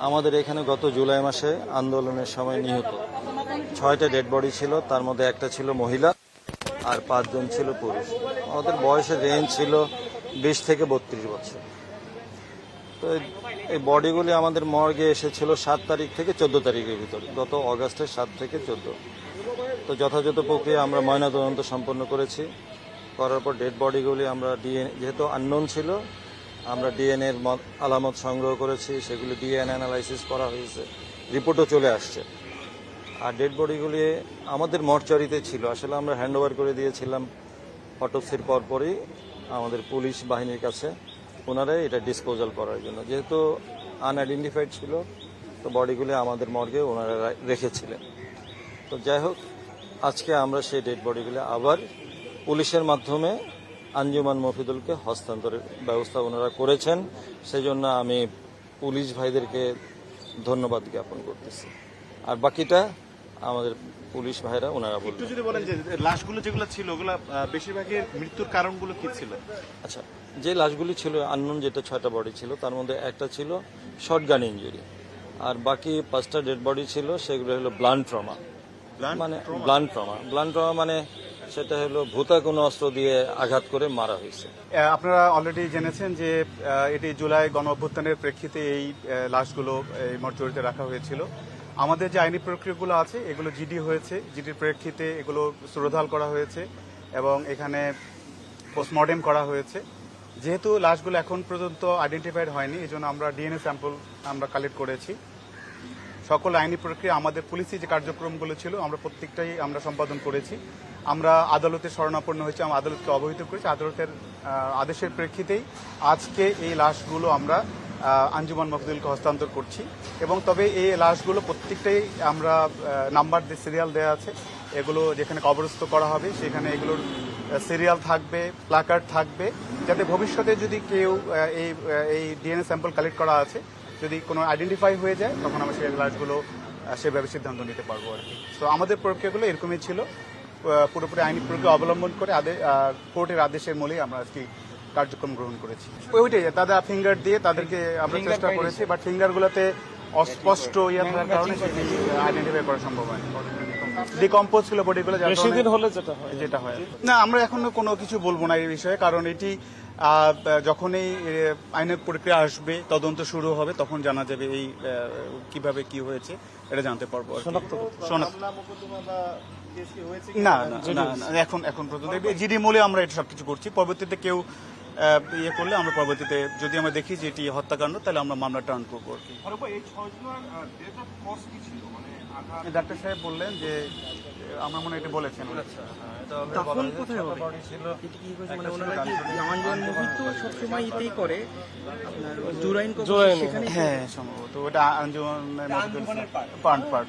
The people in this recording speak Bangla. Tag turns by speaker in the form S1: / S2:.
S1: আমাদের এখানে গত জুলাই মাসে আন্দোলনের সময় নিহত। ছয়টা ডেড বডি ছিল, তার মধ্যে একটা ছিল মহিলা আর পাঁচজন ছিল পুরুষ। আমাদের বয়সের রেঞ্জ ছিল বিশ থেকে বত্রিশ বছর। তো এই- বডিগুলি আমাদের মর্গে এসেছিল সাত তারিখ থেকে চোদ্দ তারিখের ভিতরে, গত অগাস্টের সাত থেকে চোদ্দ। তো যথাযথ প্রক্রিয়া আমরা ময়নাতদন্ত সম্পন্ন করেছি। করার পর ডেড বডিগুলি আমরা ডিএনএ যেহেতু আননোন ছিল আমরা ডিএনএ এর আলামত সংগ্রহ করেছি, সেগুলি ডিএনএ অ্যানালাইসিস করা হয়েছে রিপোর্টও চলে আসছে। আর ডেড বডিগুলি আমাদের মর্চারিতে ছিল, আসলে আমরা হ্যান্ড ওভার করে দিয়েছিলাম অটোপসির পরপরই আমাদের পুলিশ বাহিনীর কাছে ওনারাই এটা ডিসপোজাল করার জন্য। যেহেতু আনআইডেন্টিফাইড ছিল, তো বডিগুলি আমাদের মর্গে ওনারা রেখেছিলেন। তো যাই হোক, আজকে আমরা সেই ডেড বডিগুলি আবার পুলিশের মাধ্যমে আঞ্জুমান মফিদুলকে হস্তান্তরের ব্যবস্থা ওনারা করেছেন। সেই জন্য আমি পুলিশ ভাইদেরকে ধন্যবাদ জ্ঞাপন করতেছি। আর বাকিটা আমাদের পুলিশ ভাইরা ওনারা বলবেন।
S2: যদি বলেন যে লাশগুলো যেগুলো ছিল ওগুলো বেশিরভাগের মৃত্যুর কারণগুলো কি ছিল?
S1: আচ্ছা যে লাশগুলি ছিল আননোন যেটা ছয়টা বডি ছিল তার মধ্যে একটা ছিল শর্ট গান ইঞ্জুরি আর বাকি পাঁচটা ডেড বডি ছিল সেগুলো হলো ব্লান্ট ট্রমা মানে ব্লান্ট ট্রমা ব্লান্ট ট্রমা মানে সেটা হলো ভূতা কোনো অস্ত্র দিয়ে আঘাত করে মারা হয়েছে।
S3: আপনারা অলরেডি জেনেছেন যে এটি জুলাই গণ অভ্যুত্থানের প্রেক্ষিতে এই লাশগুলো এই মর্চুরিতে রাখা হয়েছিল। আমাদের যে আইনি প্রক্রিয়াগুলো আছে, এগুলো জিডি হয়েছে। জিডির প্রেক্ষিতে এগুলো সুরধাল করা হয়েছে এবং এখানে পোস্টমর্টেম করা হয়েছে। যেহেতু লাশগুলো এখন পর্যন্ত আইডেন্টিফাইড হয়নি এই জন্য আমরা ডিএনএ স্যাম্পল আমরা কালেক্ট করেছি। সকল আইনি প্রক্রিয়া আমাদের পুলিশি যে কার্যক্রমগুলো ছিল, আমরা প্রত্যেকটাই আমরা সম্পাদন করেছি। আমরা আদালতে শরণাপন্ন হয়েছি, আমরা আদালতকে অবহিত করেছি। আদালতের আদেশের প্রেক্ষিতেই আজকে এই লাশগুলো আমরা আঞ্জুমান মফদুলকে হস্তান্তর করছি। এবং তবে এই লাশগুলো প্রত্যেকটাই আমরা নাম্বার দিয়ে সিরিয়াল দেওয়া আছে। এগুলো যেখানে কবরস্থ করা হবে, সেখানে এগুলোর সিরিয়াল থাকবে প্লাকার্ড থাকবে। যাতে ভবিষ্যতে যদি কেউ এই এই ডিএনএ স্যাম্পল কালেক্ট করা আছে যদি কোনো আইডেন্টিফাই হয়ে যায় তখন আমরা সেই লাশগুলো সেভাবে সিদ্ধান্ত নিতে পারব আর কি। তো আমাদের প্রক্রিয়াগুলো এরকমই ছিল। পুরোপুরি আইনি প্রক্রিয়া অবলম্বন করে আদে- কোর্টের আদেশের মূলেই আমরা আজকে কার্যক্রম গ্রহণ করেছি। ওইটাই তাদের ফিঙ্গার দিয়ে তাদেরকে আমরা চেষ্টা করেছি বাট ফিঙ্গারগুলোতে অস্পষ্ট ইয়ে থাকার কারণে সেটি আইডেন্টিফাই করা সম্ভব হয়নি। ডিকম্পোজ ছিল বডিগুলো
S4: হলে যেটা হয়।
S3: যেটা হয়। না আমরা এখনও কোনো কিছু বলব না এই বিষয়ে কারণ এটি যখনই এই আইনের প্রক্রিয়া আসবে তদন্ত শুরু হবে তখন জানা যাবে এই কীভাবে কি হয়েছে এটা জানতে পারব না না, এখন এখন পর্যন্ত জিডি মূলে আমরা এটা সবকিছু করছি। পরবর্তীতে কেউ ইয়ে করলে আমরা পরবর্তীতে যদি আমরা দেখি যে এটি হত্যাকাণ্ড তাহলে আমরা মামলা টার্ন করব আর কি। ডাক্তার সাহেব বললেন যে আমরা মনে হয় এটা বলেছেন।
S5: দাফন কোথায় হবে? এটা কি হয়েছে? মানে ওনারা কি জামান মুভি তো সবসময় ইতেই করে? জুরাইন সেখানে
S3: হ্যাঁ সম্ভবত। ওটা আঞ্জুমান পার্ট পার্ট।